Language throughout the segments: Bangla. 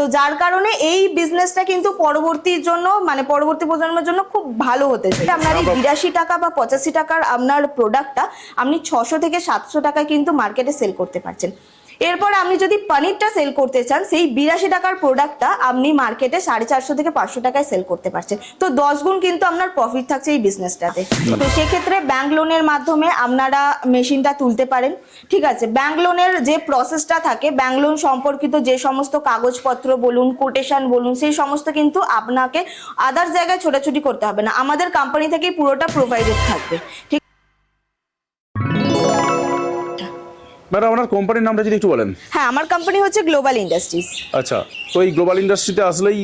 তো যার কারণে এই বিজনেসটা কিন্তু পরবর্তীর জন্য মানে পরবর্তী প্রজন্মের জন্য খুব ভালো হতে চাই। আপনার এই বিরাশি টাকা বা পঁচাশি টাকার আপনার প্রোডাক্টটা আপনি ছশো থেকে সাতশো টাকায় কিন্তু মার্কেটে সেল করতে পারছেন। এরপর আপনি যদি পনিরটা সেল করতে চান সেই বিরাশি টাকার প্রোডাক্টটা আপনি মার্কেটে সাড়ে চারশো থেকে পাঁচশো টাকায় সেল করতে পারছেন। তো দশ গুণ কিন্তু আপনার প্রফিট থাকছে এই বিজনেসটাতে তো সেক্ষেত্রে ব্যাংক লোনের মাধ্যমে আপনারা মেশিনটা তুলতে পারেন। ঠিক আছে ব্যাংক লোনের যে প্রসেসটা থাকে ব্যাংক লোন সম্পর্কিত যে সমস্ত কাগজপত্র বলুন কোটেশন বলুন সেই সমস্ত কিন্তু আপনাকে আদার জায়গায় ছোটাছুটি করতে হবে না। আমাদের কোম্পানি থেকেই পুরোটা প্রোভাইডেড থাকবে। ঠিক ম্যাডাম আপনার কোম্পানির নামটা যদি একটু বলেন। হ্যাঁ আমার কোম্পানি হচ্ছে গ্লোবাল ইন্ডাস্ট্রিজ আচ্ছা তো এই গ্লোবাল ইন্ডাস্ট্রিতে আসলেই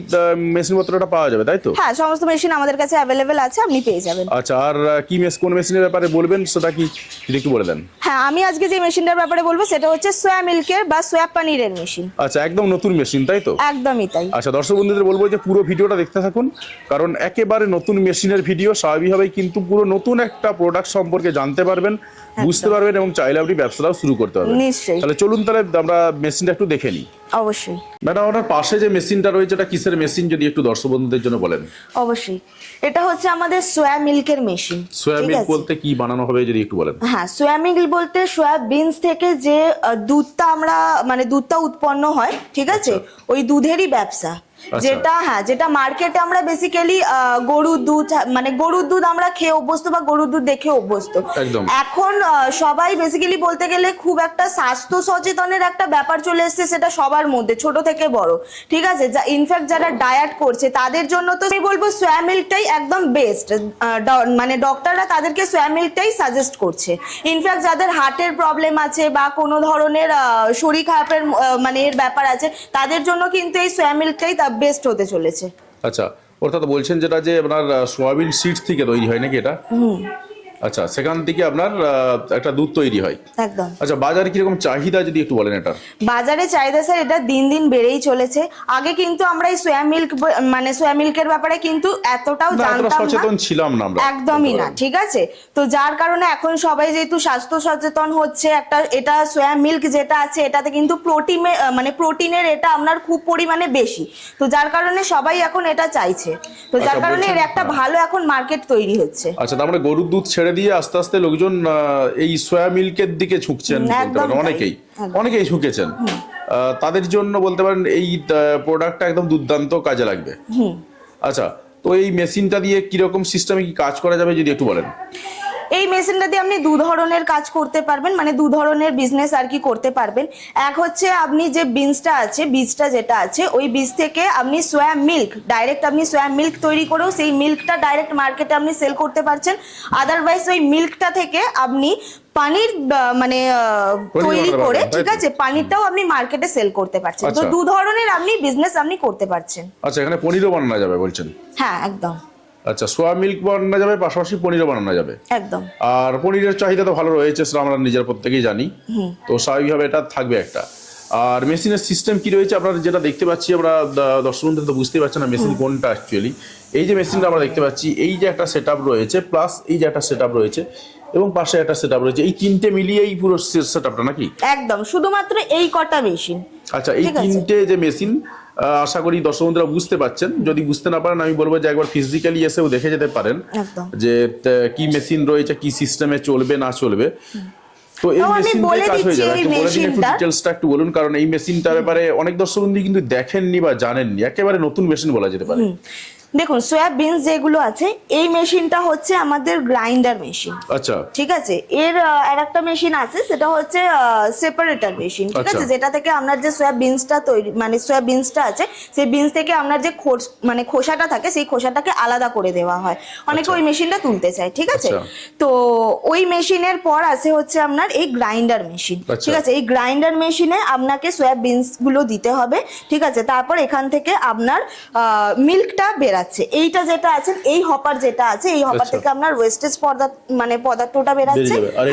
মেশিনপত্রটা পাওয়া যাবে তাই তো? হ্যাঁ সমস্ত মেশিন আমাদের কাছে অ্যাভেলেবেল আছে আপনি পেয়ে যাবেন। আচ্ছা আর কি মেশ কোন মেশিনের ব্যাপারে বলবেন সেটা কি যদি একটু বলে দেন? হ্যাঁ আমি আজকে যে মেশিনটার ব্যাপারে বলব সেটা হচ্ছে সোয়া মিল্কের বা সোয়া পানিরের মেশিন আচ্ছা একদম নতুন মেশিন তাই তো? একদমই তাই। আচ্ছা দর্শক বন্ধুদের বলব যে পুরো ভিডিওটা দেখতে থাকুন কারণ একেবারে নতুন মেশিনের ভিডিও স্বাভাবিকভাবেই কিন্তু পুরো নতুন একটা প্রোডাক্ট সম্পর্কে জানতে পারবেন। বুঝতে পারবেন এবং চাইলে আপনি ব্যবসাটাও শুরু করতে পারবেন। নিশ্চয়ই। তাহলে চলুন তাহলে আমরা মেশিনটা একটু দেখে নিই। অবশ্যই। ম্যাডাম আপনার পাশে যে মেশিনটা রয়েছে এটা কিসের মেশিন যদি একটু দর্শক বন্ধুদের জন্য বলেন? অবশ্যই। এটা হচ্ছে আমাদের সোয়া মিল্কের মেশিন সোয়াবিন বলতে কি বানানো হবে যদি একটু বলেন? হ্যাঁ সোয়া মিল্ক বলতে সোয়া বিনস থেকে যে দুধটা আমরা মানে দুধটা উৎপন্ন হয় ঠিক আছে? ওই দুধেরই ব্যবসা। আচ্ছা। যেটা হ্যাঁ যেটা মার্কেটে আমরা বেসিক্যালি গরুর দুধ মানে গরুর দুধ আমরা খেয়ে অভ্যস্ত বা গরুর দুধ দেখে অভ্যস্ত। এখন সবাই বেসিক্যালি বলতে গেলে খুব একটা স্বাস্থ্য সচেতনের একটা ব্যাপার চলে এসেছে সেটা সবার মধ্যে ছোট থেকে বড়। ঠিক আছে? ইনফ্যাক্ট যারা ডায়েট করছে তাদের জন্য তো আমি বলব সোয়া মিল্কটাই একদম বেস্ট মানে ডক্টররা তাদেরকে সোয়া মিল্কটাই সাজেস্ট করছে। ইনফ্যাক্ট যাদের হার্টের প্রবলেম আছে বা কোনো ধরনের শরীর খারাপের মানে এর ব্যাপার আছে তাদের জন্য কিন্তু এই সোয়া মিল্কটাই বেস্ট হতে চলেছে। আচ্ছা অর্থাৎ বলছেন যেটা যে আপনার সোয়াবিন সিড থেকে তৈরি হয় নাকি এটা? আচ্ছা সেখান থেকে আপনার একটা দুধ তৈরি হয়। একদম। আচ্ছা বাজারে কীরকম চাহিদা যদি একটু বলেন এটা বাজারে চাহিদা স্যার এটা দিন দিন বেড়েই চলেছে। আগে কিন্তু আমরা এই সোয়া মিল্ক মানে সোয়া মিল্কের ব্যাপারে কিন্তু এতটাও জানতাম না। সচেতন ছিলাম না আমরা। একদমই না ঠিক আছে? তো যার কারণে এখন সবাই যেহেতু স্বাস্থ্য সচেতন হচ্ছে একটা এটা সোয়া মিল্ক যেটা আছে এটাতে কিন্তু প্রোটিন মানে প্রোটিনের এটা আপনার খুব পরিমাণে বেশি। তো যার কারণে সবাই এখন এটা চাইছে। তো যার আচ্ছা, কারণে এর একটা ভালো এখন মার্কেট তৈরি হচ্ছে। আচ্ছা তার মানে গরুর দুধ ছেড়ে দিয়ে আস্তে আস্তে লোকজন এই সোয়া মিল্কের দিকে ঝুঁকছেন অনেকেই অনেকেই ঝুঁকেছেন। আহ, তাদের জন্য বলতে পারেন এই প্রোডাক্টটা একদম দুর্দান্ত কাজে লাগবে। আচ্ছা তো এই মেশিনটা দিয়ে কীরকম সিস্টেমে কি কাজ করা যাবে যদি একটু বলেন? এই মেশিনটা দিয়ে আপনি দু ধরনের কাজ করতে পারবেন মানে দু ধরনের বিজনেস আর কি করতে পারবেন। এক হচ্ছে আপনি যে বিনসটা আছে বীজটা যেটা আছে ওই বীজ থেকে আপনি সোয়া মিল্ক ডাইরেক্ট আপনি সোয়া মিল্ক তৈরি করেও সেই মিল্কটা ডাইরেক্ট মার্কেটে আপনি সেল করতে পারছেন। আদারওয়াইজ ওই মিল্কটা থেকে আপনি পানির মানে তৈরি করে ঠিক আছে পানিরটাও আপনি মার্কেটে সেল করতে পারছেন। তো আচ্ছা। দু ধরনের আপনি বিজনেস আপনি করতে পারছেন। আচ্ছা এখানে পনিরও বানানো যাবে বলছেন? হ্যাঁ একদম। আচ্ছা সোয়া মিল্ক বানানো যাবে পাশাপাশি পনিরও বানানো যাবে। একদম। আর পনিরের চাহিদা তো ভালো রয়েছে সেটা আমরা নিজের প্রত্যেকেই জানি। তো স্বাভাবিকভাবে এটা থাকবে একটা। আর মেশিনের সিস্টেম কি রয়েছে আপনারা যেটা দেখতে পাচ্ছি আমরা দর্শক বন্ধুরা তো বুঝতেই পারছেন না মেশিন কোনটা অ্যাকচুয়ালি এই যে মেশিনটা আমরা দেখতে পাচ্ছি এই যে একটা সেট রয়েছে প্লাস এই যে একটা সেট রয়েছে এবং পাশে একটা সেট রয়েছে এই তিনটে মিলিয়েই পুরো সেট আপটা নাকি? একদম শুধুমাত্র এই কটা মেশিন। আচ্ছা এই তিনটে যে মেশিন আশা করি দর্শক বন্ধুরা বুঝতে পারছেন। যদি বুঝতে না পারেন আমি বলব যে একবার ফিজিক্যালি এসেও দেখে যেতে পারেন যে কি মেশিন রয়েছে কি সিস্টেমে চলবে না চলবে। তো এই মেশিনটা কাজ হয়ে যাবে। একটু বলে দিন একটু ডিটেলসটা একটু বলুন কারণ এই মেশিনটার ব্যাপারে অনেক দর্শক বন্ধু কিন্তু দেখেননি বা জানেননি। একেবারে নতুন মেশিন বলা যেতে পারে। দেখুন সয়াবিনস যেগুলো আছে এই মেশিনটা হচ্ছে আমাদের গ্রাইন্ডার মেশিন আচ্ছা ঠিক আছে এর আর একটা মেশিন আছে সেটা হচ্ছে সেপারেটর মেশিন ঠিক আছে আচ্ছা। যেটা থেকে আপনার যে সয়াবিনসটা তৈরি মানে সয়াবিনসটা আছে সেই বিনস থেকে আপনার যে খোস মানে খোসাটা থাকে সেই খোসাটাকে আলাদা করে দেওয়া হয় অনেকে আচ্ছা। ওই মেশিনটা তুলতে চায় ঠিক আছে আচ্ছা। তো ওই মেশিনের পর আছে হচ্ছে আপনার এই গ্রাইন্ডার মেশিন। ঠিক আছে এই গ্রাইন্ডার মেশিনে আপনাকে সয়াবিনসগুলো দিতে হবে ঠিক আছে তারপর এখান থেকে আপনার মিল্কটা বেরাবে যাচ্ছে। এইটা যেটা আছে এই হপার যেটা আছে এই হপার আচ্ছা। থেকে আপনার ওয়েস্টেজ পদার্থ মানে পদার্থটা বেরাচ্ছে আর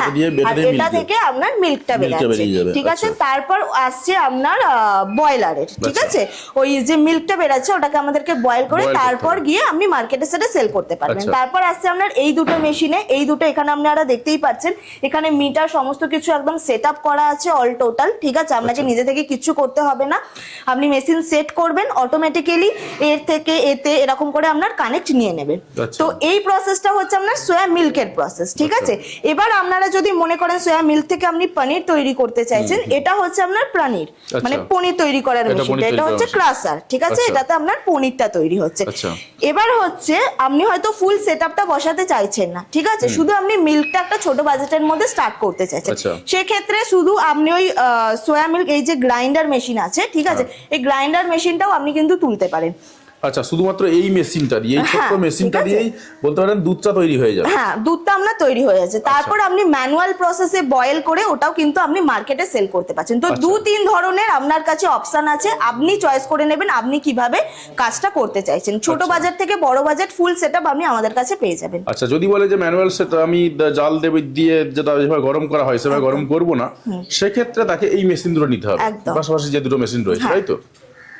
এটা হ্যাঁ, থেকে আপনার মিল্কটা বেরাচ্ছে ঠিক আছে? আচ্ছা। তারপর আসছে আপনার বয়লারের ঠিক আচ্ছা। আছে? ওই যে মিল্কটা বেরাচ্ছে ওটাকে আমাদেরকে বয়েল করে তারপর গিয়ে আপনি মার্কেটে সেটা সেল করতে পারবেন। তারপর আসছে আপনার এই দুটো মেশিনে এই দুটো এখানে আপনারা দেখতেই পাচ্ছেন। এখানে মিটার সমস্ত কিছু একদম সেট আপ করা আছে অল টোটাল ঠিক আছে? আপনাকে। নিজে থেকে কিছু করতে হবে না। আপনি মেশিন সেট করবেন অটোমেটিক্যালি এর থেকে এতে এরকম করে আপনার কানেক্ট নিয়ে নেবেন আচ্ছা। তো এই প্রসেসটা হচ্ছে আপনার সোয়া মিল্কের প্রসেস ঠিক আছে এবার আপনারা যদি মনে করেন সোয়া মিল্ক থেকে আপনি পনির তৈরি করতে চাইছেন এটা হচ্ছে আপনার পনির মানে আচ্ছা। পনির তৈরি করার এটা মেশিন এটা হচ্ছে ক্রাসার ঠিক আছে আচ্ছা। এটাতে আপনার পনিরটা তৈরি হচ্ছে আচ্ছা। এবার হচ্ছে আপনি হয়তো ফুল সেটআপটা বসাতে চাইছেন না ঠিক আছে শুধু আপনি মিল্কটা একটা ছোট বাজেটের মধ্যে স্টার্ট করতে চাইছেন আচ্ছা। সেক্ষেত্রে শুধু আপনি ওই সোয়া মিল্ক এই যে গ্রাইন্ডার মেশিন আছে ঠিক আছে হ্যাঁ। এই গ্রাইন্ডার মেশিনটাও আপনি কিন্তু তুলতে পারেন আচ্ছা শুধুমাত্র এই মেশিনটা দিয়ে এই ছোট্ট হ্যাঁ, মেশিনটা দিয়েই বলতে পারেন দুধটা তৈরি হয়ে যাবে। হ্যাঁ দুধটা আপনার তৈরি হয়ে যাচ্ছে। তারপর আপনি ম্যানুয়াল প্রসেসে বয়েল করে ওটাও কিন্তু আপনি মার্কেটে সেল করতে পারছেন। তো আচ্ছা। দু তিন ধরনের আপনার কাছে অপশন আছে। আপনি চয়েস করে নেবেন আপনি কীভাবে কাজটা করতে চাইছেন। ছোট আচ্ছা। বাজার থেকে বড় বাজেট ফুল সেটআপ আপনি আমাদের কাছে পেয়ে যাবেন। আচ্ছা যদি বলে যে ম্যানুয়াল সেট আমি জাল দেবে দিয়ে যেটা যেভাবে গরম করা হয় সেভাবে গরম করব না সেক্ষেত্রে তাকে এই মেশিন দুটো নিতে হবে। পাশাপাশি যে দুটো মেশিন রয়েছে হ্যাঁ। তাই তো?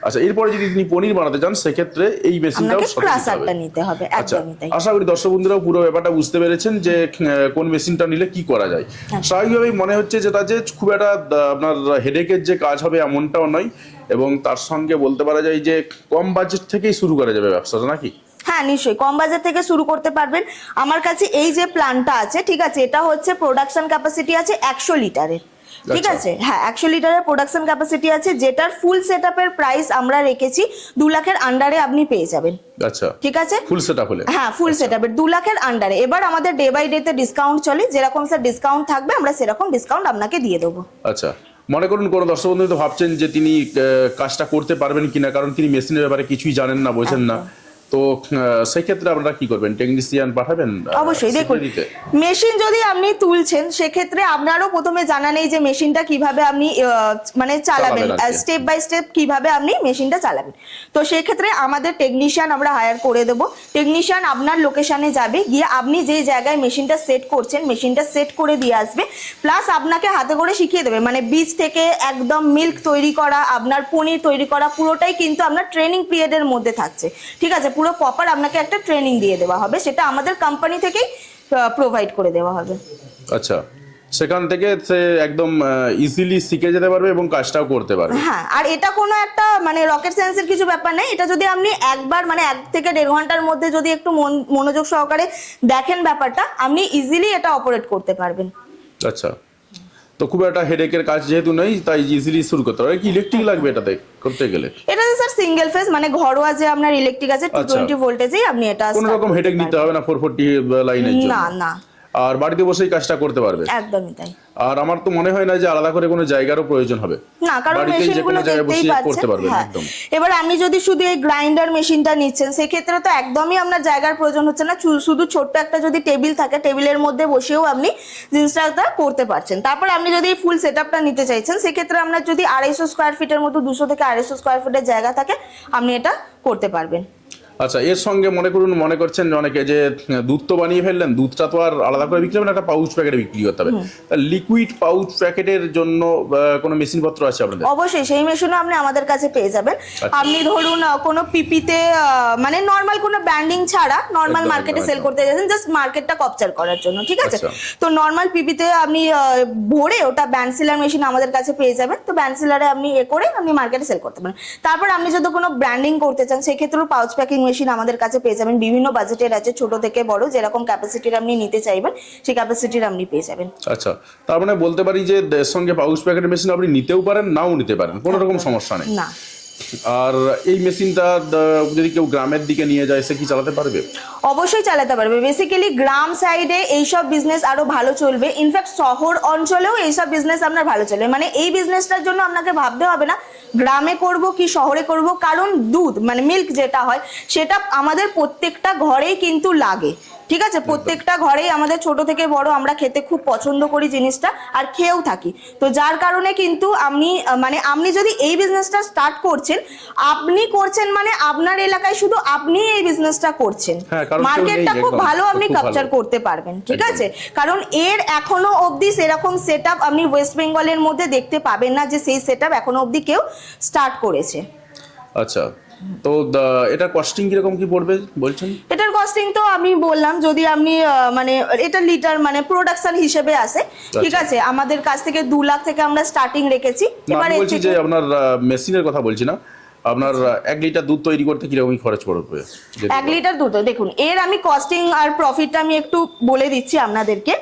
আচ্ছা এরপরে যদি তিনি পনির বানাতে চান সেক্ষেত্রে এই মেশিনটাও নিতে ক্রাসারটা হবে। নিতে হবে আচ্ছা একদমই তাই। আশা করি দর্শক বন্ধুরাও পুরো ব্যাপারটা বুঝতে পেরেছেন যে কোন মেশিনটা নিলে কি করা যায়। হ্যাঁ। স্বাভাবিকভাবেই মনে হচ্ছে যেটা যে খুব একটা আপনার হেডেকের যে কাজ হবে এমনটাও নয় এবং তার সঙ্গে বলতে পারা যায় যে কম বাজেট থেকেই শুরু করা যাবে ব্যবসাটা নাকি? হ্যাঁ নিশ্চয়ই। কম বাজার থেকে শুরু করতে পারবেন। আমার কাছে এই যে প্ল্যানটা আছে ঠিক আছে এটা হচ্ছে প্রোডাকশন ক্যাপাসিটি আছে একশো লিটারের। ঠিক আচ্ছা। আছে? হ্যাঁ একশো লিটারের প্রোডাকশন ক্যাপাসিটি আছে যেটার ফুল সেট আপের প্রাইস আমরা রেখেছি দু লাখের আন্ডারে আপনি পেয়ে যাবেন। আচ্ছা। ঠিক আছে? ফুল সেট হলে। হ্যাঁ ফুল সেট আপের দু লাখের আন্ডারে এবার আমাদের ডে বাই ডে তে ডিসকাউন্ট চলে যেরকম স্যার ডিসকাউন্ট থাকবে আমরা সেরকম ডিসকাউন্ট আপনাকে দিয়ে দেবো। আচ্ছা। মনে করুন কোনো দর্শক বন্ধু তো ভাবছেন যে তিনি কাজটা করতে পারবেন কিনা কারণ তিনি মেশিনের ব্যাপারে কিছুই জানেন না বোঝেন না। তো সেক্ষেত্রে আপনারা কি করবেন? টেকনিশিয়ান পাঠাবেন? অবশ্যই দেখুন মেশিন যদি আপনি তুলছেন সেক্ষেত্রে আপনারও প্রথমে জানা নেই যে মেশিনটা কীভাবে আপনি মানে চালাবেন। স্টেপ বাই স্টেপ কীভাবে আপনি মেশিনটা চালাবেন। তো সেক্ষেত্রে আমাদের টেকনিশিয়ান আমরা হায়ার করে দেবো। টেকনিশিয়ান আপনার লোকেশনে যাবে গিয়ে আপনি যে জায়গায় মেশিনটা সেট করছেন মেশিনটা সেট করে দিয়ে আসবে। প্লাস আপনাকে হাতে করে শিখিয়ে দেবে মানে বীজ থেকে একদম মিল্ক তৈরি করা আপনার পনির তৈরি করা পুরোটাই কিন্তু আপনার ট্রেনিং পিরিয়ডের মধ্যে থাকছে। ঠিক আছে পুরো প্রপার আপনাকে একটা ট্রেনিং দিয়ে দেওয়া হবে। সেটা আমাদের কোম্পানি থেকেই প্রোভাইড করে দেওয়া হবে। আচ্ছা। সেখান থেকে সে একদম ইজিলি শিখে যেতে পারবে এবং কাজটাও করতে পারবে। হ্যাঁ আর এটা কোনো একটা মানে রকেট সায়েন্সের কিছু ব্যাপার নেই। এটা যদি আপনি একবার মানে এক থেকে দেড় ঘণ্টার মধ্যে যদি একটু মন- মনোযোগ সহকারে দেখেন ব্যাপারটা আপনি ইজিলি এটা অপারেট করতে পারবেন। আচ্ছা। তো খুব একটা হেডেকের কাজ যেহেতু নেই তাই ইজিলি শুরু করতে পারবে কি ইলেকট্রিক লাগবে এটাতে? করতে গেলে। এটাতে স্যার সিঙ্গেল ফেজ মানে ঘরোয়া যে আপনার ইলেকট্রিক আছে টু আচ্ছা। টোয়েন্টি ভোল্টেজেই আপনি এটা কোনো রকম হেডেক নিতে হবে না ফোর ফোরটি লাইনের জন্য। না না। আর বাড়িতে বসেই কাজটা করতে পারবে। একদমই তাই। আর আমার তো মনে হয় না যে আলাদা করে কোনো জায়গারও প্রয়োজন হবে। না কারণ মেশিনগুলো দেখতেই করতে পাচ্ছেন হ্যাঁ। একদম। এবার আপনি যদি শুধু এই গ্রাইন্ডার মেশিনটা নিচ্ছেন সেক্ষেত্রে তো একদমই আপনার জায়গার প্রয়োজন হচ্ছে না। শুধু ছোট্ট একটা যদি টেবিল থাকে টেবিলের মধ্যে বসেও আপনি জিনিসটা করতে পারছেন। তারপর আপনি যদি ফুল সেট আপটা নিতে চাইছেন সেক্ষেত্রে আপনার যদি আড়াইশো স্কোয়ার ফিটের মতো দুশো থেকে আড়াইশো স্কোয়ার ফিটের জায়গা থাকে আপনি এটা করতে পারবেন। আচ্ছা এর সঙ্গে মনে করুন মনে করছেন অনেকে যে দুধ তো বানিয়ে ফেললেন দুধটা তো আর আলাদা করে বিক্রি হবে না একটা পাউচ প্যাকেটে বিক্রি করতে হবে। লিকুইড পাউচ প্যাকেটের জন্য কোনো মেশিন পত্র আছে আপনাদের? অবশ্যই সেই মেশিনও আপনি আমাদের কাছে পেয়ে যাবেন। আচ্ছা। আপনি ধরুন কোনো পিপিতে মানে নর্মাল কোনো ব্র্যান্ডিং ছাড়া নর্মাল মার্কেটে সেল করতে যাচ্ছেন জাস্ট মার্কেটটা কপচার করার জন্য ঠিক আছে? আচ্ছা। তো নর্মাল পিপিতে আপনি ভরে ওটা ব্যান্সিলার মেশিন আমাদের কাছে পেয়ে যাবেন তো ব্যান্সিলারে আপনি এ করে আপনি মার্কেটে সেল করতে পারেন। তারপর আপনি যদি কোনো ব্র্যান্ডিং করতে চান সেক্ষেত্রেও পাউচ প্যাকিং মেশিন আমাদের কাছে পেয়ে যাবেন। বিভিন্ন বাজেটের আছে ছোট থেকে বড় যেরকম ক্যাপাসিটির আপনি নিতে চাইবেন সেই ক্যাপাসিটির আপনি পেয়ে যাবেন। আচ্ছা তার মানে বলতে পারি যে সঙ্গে পাউচ প্যাকেট মেশিন আপনি নিতেও পারেন নাও নিতে পারেন কোনো রকম সমস্যা নেই। না। আর এই মেশিনটা যদি কেউ গ্রামের দিকে নিয়ে যায়, সে কি চালাতে পারবে? অবশ্যই চালাতে পারবে। বেসিক্যালি গ্রাম সাইডে এইসব বিজনেস আরও ভালো চলবে। ইনফ্যাক্ট শহর অঞ্চলেও এইসব বিজনেস আপনার ভালো চলবে। মানে এই বিজনেসটার জন্য আপনাকে ভাবতে হবে না, গ্রামে করব কি শহরে করব? কারণ দুধ মানে মিল্ক যেটা হয়, সেটা আমাদের প্রত্যেকটা ঘরেই কিন্তু লাগে। ঠিক আছে? প্রত্যেকটা ঘরেই আমাদের ছোট থেকে বড় আমরা খেতে খুব পছন্দ করি জিনিসটা আর খেয়েও থাকি। তো যার কারণে কিন্তু আহ, মানে আপনি যদি এই বিজনেসটা স্টার্ট করছেন আপনি করছেন মানে আপনার এলাকায় শুধু আপনি এই বিজনেসটা করছেন। হ্যাঁ, মার্কেটটা খুব ভালো আপনি ক্যাপচার করতে পারবেন ঠিক আছে? কারণ এর এখনও অবধি সেরকম সেট আপনি ওয়েস্ট বেঙ্গলের মধ্যে দেখতে পাবেন না যে সেই সেট আপ এখনও অবধি কেউ স্টার্ট করেছে। আচ্ছা তো এটা কস্টিং কীরকম কি পড়বে বলছেন? এটার কস্টিং তো আমি বললাম যদি আপনি মানে এটা লিটার মানে প্রোডাকশন হিসেবে আসে। ঠিক আছে আমাদের কাছ থেকে দু লাখ থেকে আমরা স্টার্টিং রেখেছি। না, এবার বলছি যে আপনার মেশিনের কথা বলছি না। আপনার এক লিটার দুধ তৈরি করতে কীরকম খরচ পড়বে? এক লিটার দুধ দেখুন এর আমি কস্টিং আর প্রফিটটা আমি একটু বলে দিচ্ছি আপনাদেরকে।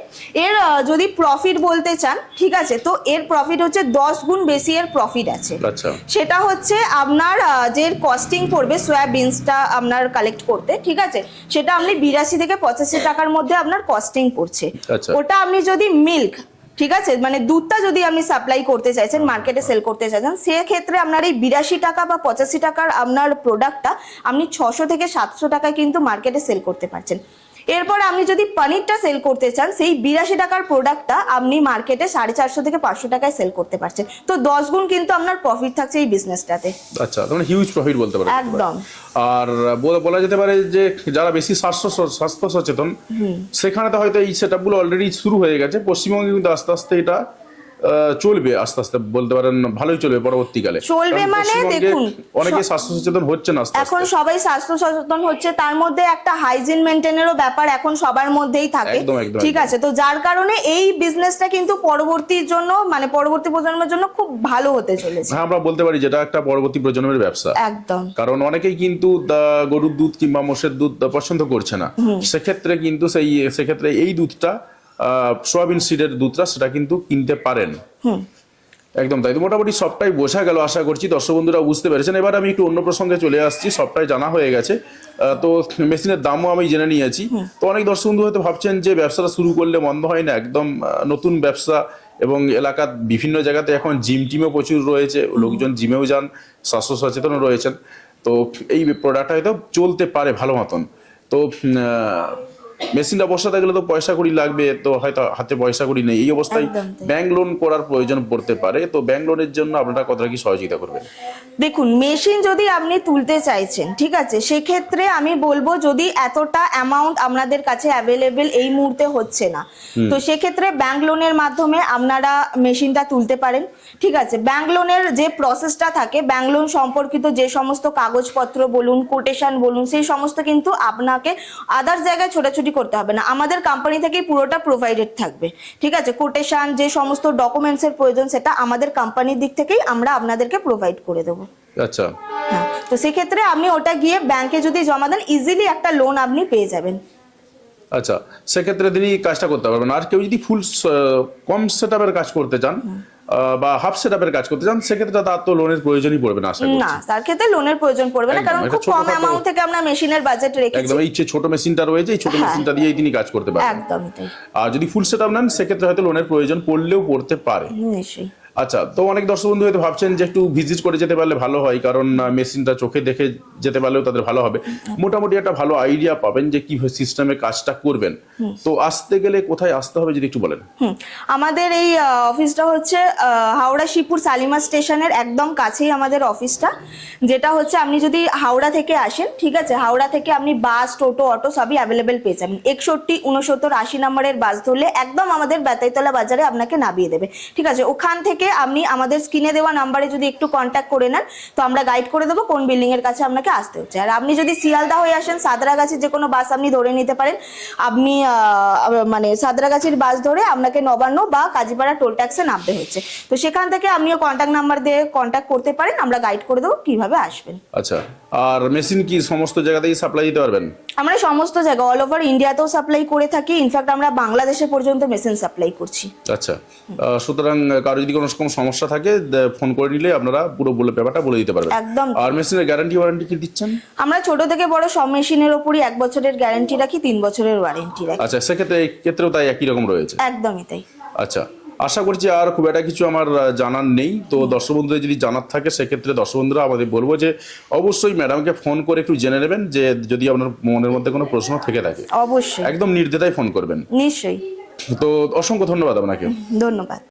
এর যদি প্রফিট বলতে চান ঠিক আছে তো এর প্রফিট হচ্ছে দশ গুণ বেশি এর প্রফিট আছে। আচ্ছা। সেটা হচ্ছে আপনার যে কস্টিং পড়বে সয়াবিনসটা আপনার কালেক্ট করতে ঠিক আছে? সেটা আপনি বিরাশি থেকে পঁচাশি টাকার মধ্যে আপনার কস্টিং পড়ছে। আচ্ছা। ওটা আপনি যদি মিল্ক ঠিক আছে? মানে দুধটা যদি আপনি সাপ্লাই করতে চাইছেন মার্কেটে সেল করতে চাইছেন সেক্ষেত্রে আপনার এই বিরাশি টাকা বা পঁচাশি টাকার আপনার প্রোডাক্টটা আপনি ছশো থেকে সাতশো টাকায় কিন্তু মার্কেটে সেল করতে পারছেন। এরপর আপনি যদি পনিরটা সেল করতে চান সেই বিরাশি টাকার প্রোডাক্টটা আপনি মার্কেটে সাড়ে চারশো থেকে পাঁচশো টাকায় সেল করতে পারছেন। তো দশ গুণ কিন্তু আপনার প্রফিট থাকছে এই বিজনেসটাতে আচ্ছা মানে হিউজ প্রফিট বলতে পারেন। একদম। আর বলা- যেতে পারে যে যারা বেশি স্বাস্থ্য স্বাস্থ্য সচেতন সেখানে তো হয়তো এই সেট আপগুলো অলরেডি শুরু হয়ে গেছে। পশ্চিমবঙ্গে কিন্তু আস্তে আস্তে এটা চলবে আস্তে আস্তে বলতে পারেন ভালোই চলবে পরবর্তীকালে। চলবে মানে দেখুন, অনেকে স্বাস্থ্য সচেতন হচ্ছে না এখন সবাই স্বাস্থ্য সচেতন হচ্ছে তার মধ্যে একটা হাইজিন মেনটেনেরও ব্যাপার এখন সবার মধ্যেই থাকে। ঠিক আছে তো যার কারণে এই বিজনেসটা কিন্তু পরবর্তীর জন্য মানে পরবর্তী প্রজন্মের জন্য খুব ভালো হতে চলেছে। হ্যাঁ আমরা বলতে পারি যেটা একটা পরবর্তী প্রজন্মের ব্যবসা। একদম। কারণ অনেকেই কিন্তু গরুর দুধ কিংবা মোষের দুধ পছন্দ করছে না। সেক্ষেত্রে কিন্তু সেই সেক্ষেত্রে এই দুধটা সোয়াবিন সিডের দুধটা সেটা কিন্তু কিনতে পারেন। একদম তাই। তো মোটামুটি সবটাই বোঝা গেল আশা করছি দর্শক বন্ধুরা বুঝতে পেরেছেন। এবার আমি একটু অন্য প্রসঙ্গে চলে আসছি সবটাই জানা হয়ে গেছে। তো মেশিনের দামও আমি জেনে নিয়েছি। তো অনেক দর্শক বন্ধু হয়তো ভাবছেন যে ব্যবসাটা শুরু করলে মন্দ হয় না একদম নতুন ব্যবসা এবং এলাকার বিভিন্ন জায়গাতে এখন জিম টিমও প্রচুর রয়েছে লোকজন জিমেও যান স্বাস্থ্য সচেতনও রয়েছেন। তো এই প্রোডাক্টটা হয়তো চলতে পারে ভালো মতন। তো মেশিনটা বসাতে গেলে তো পয়সা কড়ি লাগবে তো হয়তো হাতে পয়সা কড়ি নেই। এই অবস্থায় ব্যাংক লোন করার প্রয়োজন পড়তে পারে। তো ব্যাংক লোনের জন্য আপনারা কতটা কি সহযোগিতা করবেন? দেখুন মেশিন যদি আপনি তুলতে চাইছেন ঠিক আছে সেক্ষেত্রে আমি বলব যদি এতটা অ্যামাউন্ট আপনাদের কাছে অ্যাভেলেবেল এই মুহূর্তে হচ্ছে না তো সেক্ষেত্রে ব্যাংক লোনের মাধ্যমে আপনারা মেশিনটা তুলতে পারেন ঠিক আছে। ব্যাংক লোনের যে প্রসেসটা থাকে ব্যাংক লোন সম্পর্কিত যে সমস্ত কাগজপত্র বলুন কোটেশন বলুন সেই সমস্ত কিন্তু আপনাকে আদার জায়গায় ছোটাছুটি করতে হবে না। আমাদের কোম্পানি থেকেই পুরোটা প্রোভাইডেড থাকবে। ঠিক আছে? কোটেশন যে সমস্ত ডকুমেন্টসের প্রয়োজন সেটা আমাদের কোম্পানির দিক থেকেই আমরা আপনাদেরকে প্রোভাইড করে দেবো। আচ্ছা। হ্যাঁ তো সেক্ষেত্রে আপনি ওটা গিয়ে ব্যাংকে যদি জমা দেন ইজিলি একটা লোন আপনি পেয়ে যাবেন। আচ্ছা সেক্ষেত্রে তিনি কাজটা করতে পারবেন। আর কেউ যদি ফুল কম সেট কাজ করতে চান আহ, বা হাফ সেট কাজ করতে চান সেক্ষেত্রে তার তো লোনের প্রয়োজনই পড়বে না আশা করছি। না তার ক্ষেত্রে লোনের প্রয়োজন পড়বে না কারণ খুব কম অ্যামাউন্ট থেকে আমরা মেশিনের বাজেট রেখেছি। একদম এই যে ছোট মেশিনটা রয়েছে এই ছোট হ্যাঁ। মেশিনটা দিয়েই তিনি কাজ করতে পারবেন। একদম তাই। আর যদি ফুল সেট আপ নেন সেক্ষেত্রে হয়তো লোনের প্রয়োজন পড়লেও পড়তে পারে। নিশ্চয়ই। আচ্ছা তো অনেক দর্শক বন্ধু হয়তো ভাবছেন যে একটু ভিজিট করে যেতে পারলে ভালো হয় কারণ মেশিনটা চোখে দেখে যেতে পারলেও তাদের ভালো হবে। মোটামুটি একটা ভালো আইডিয়া পাবেন যে কি সিস্টেমে কাজটা করবেন। তো আসতে গেলে কোথায় আসতে হবে যদি একটু বলেন? আমাদের এই অফিসটা হচ্ছে হাওড়া শিবপুর সালিমা স্টেশনের একদম কাছেই আমাদের অফিসটা যেটা হচ্ছে আপনি যদি হাওড়া থেকে আসেন ঠিক আছে হাওড়া থেকে আপনি বাস টোটো অটো সবই অ্যাভেলেবেল পেয়ে যাবেন। একষট্টি উনসত্তর আশি নম্বরের বাস ধরলে একদম আমাদের বেতাইতলা বাজারে আপনাকে নামিয়ে দেবে। ঠিক আছে ওখান থেকে আপনি আমাদের স্ক্রিনে দেওয়া নাম্বারে যদি একটু কন্ট্যাক্ট করে নেন, তো আমরা গাইড করে দেবো কোন বিল্ডিং এর কাছে আপনাকে আসতে হচ্ছে। আর আপনি যদি শিয়ালদা হয়ে আসেন সাদরাগাছির যে কোনো বাস আপনি ধরে নিতে পারেন। আপনি মানে সাদরাগাছির বাস ধরে আপনাকে নবান্ন বা কাজীপাড়া টোল ট্যাক্সে নামতে হচ্ছে। তো সেখান থেকে আপনিও কন্ট্যাক্ট নাম্বার দিয়ে কন্ট্যাক্ট করতে পারেন, আমরা গাইড করে দেবো কীভাবে আসবেন। আচ্ছা। আর মেশিন কি সমস্ত জায়গাতেই সাপ্লাই দিতে পারবেন? আমরা সমস্ত জায়গা অল ওভার ইন্ডিয়াতেও সাপ্লাই করে থাকি। ইনফ্যাক্ট আমরা বাংলাদেশে পর্যন্ত মেশিন সাপ্লাই করছি। আচ্ছা সুতরাং কারও যদি কোনো রকম সমস্যা থাকে ফোন করে নিলে আপনারা পুরো বলে ব্যাপারটা বলে দিতে পারবেন। একদম। আর মেশিনের গ্যারান্টি ওয়ারেন্টি কি দিচ্ছেন? আমরা ছোট থেকে বড় সব মেশিনের ওপরই এক বছরের গ্যারান্টি রাখি তিন বছরের ওয়ারেন্টি রাখি। আচ্ছা সেক্ষেত্রে ক্ষেত্রেও তাই একই রকম রয়েছে? একদমই তাই। আচ্ছা আশা করছি আর খুব একটা কিছু আমার জানার নেই। তো দর্শক বন্ধুদের যদি জানার থাকে সেক্ষেত্রে দর্শক বন্ধুরা আমাদের বলব যে অবশ্যই ম্যাডামকে ফোন করে একটু জেনে নেবেন যে যদি আপনার মনের মধ্যে কোনো প্রশ্ন থেকে থাকে অবশ্যই। একদম নির্দ্বিধায় ফোন করবেন। নিশ্চয়ই। তো অসংখ্য ধন্যবাদ আপনাকে। ধন্যবাদ।